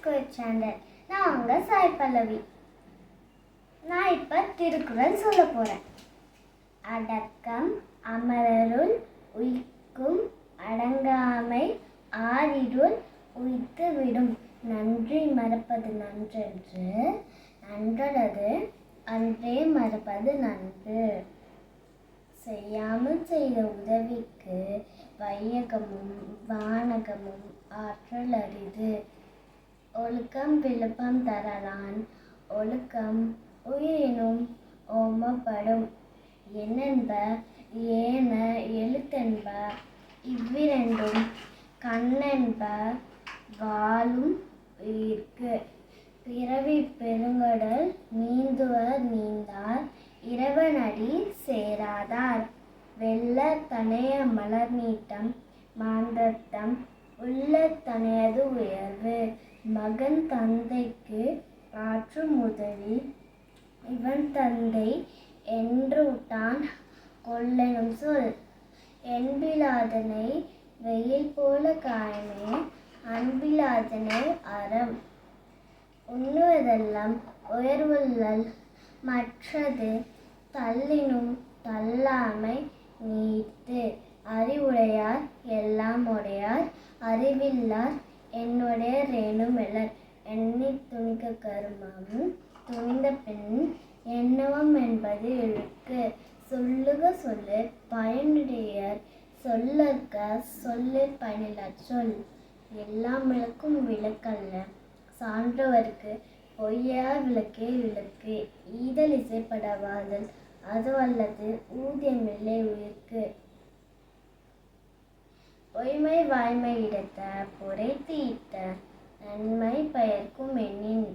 School channel நான் உங்க சாய் பல்லவி. நான் இப்ப திருக்குறள் சொல்ல போறேன். அடக்கம் அமரருள் உய்க்கும் அடங்காமை ஆறிருள் உயித்து விடும். நன்றி மறப்பது நன்றென்று நன்றது அன்றே மறப்பது நன்று. செய்யாமல் செய்த உதவிக்கு வையகமும் வானகமும் ஆற்றல் அரிது. ஒழுக்கம் விழுப்பம் தரலான். ஒழுக்கம் உயிரினும் ஓமப்படும். என்னென்ப? ஏன எழுத்தென்ப? இவ்விரண்டும் கண்ணென்ப வாழும் உயிர்க்கு. பிறவி பெருங்கடல் நீந்துவர் நீந்தார். இரவனடி சேராதார். வெள்ள தனைய மலர் நீட்டம் மாந்தத்தம் உள்ள தனையது உயர்வு. மகன் தந்தைக்கு ஆற்றும் உதவி. இவன் தந்தை என்றுட்டான். கொல்லெனும் சொல். என்பிலாதனை வெயில் போல காயமே அன்பிலாதனை அறம். உண்ணுவதெல்லாம் உயர்வுள்ளல் மற்றது தள்ளினும் தள்ளாமை நீத்து அறிவுடையார் எல்லாம் உடையார் அறிவில்லார் என்னுடைய ரேணுமெலர் எண்ணி துணிக்க கருமாவும் துணிந்த பெண் என்னவம் என்பது இழுக்கு. சொல்லுக சொல்லு பயனுடையர் சொல்லற்க சொல்லு பயனில்லா சொல். எல்லாம் விளக்கும் விளக்கல்ல. சான்றவர்க்கு பொய்யா விளக்கே விளக்கு ஈதல் இசைப்படவாதல் அது அல்லது ஊதியமில்லை உயிர்க்கு. பொய்மை வாய்மை இடத்த புரைத்து இட்ட நன்மை பயர்க்கும் எண்ணின்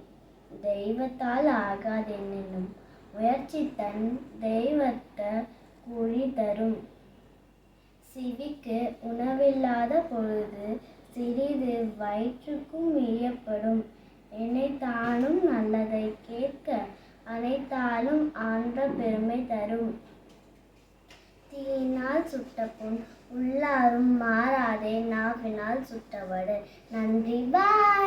தெய்வத்தால் ஆகாதென்னும் முயற்சி தன் தெய்வத்த கூலி தரும். சிவிக்கு உணவில்லாத பொழுது சிறிது வயிற்றுக்கும் இயப்படும் நினைத்தாலும் நல்லதை கேட்க அனைத்தாலும் ஆன்ற பெருமை தரும். தீயினால் சுட்ட புண் உள்ளாரும் மாறாதே நாவினால் சுட்டவடு. நன்றி பாய்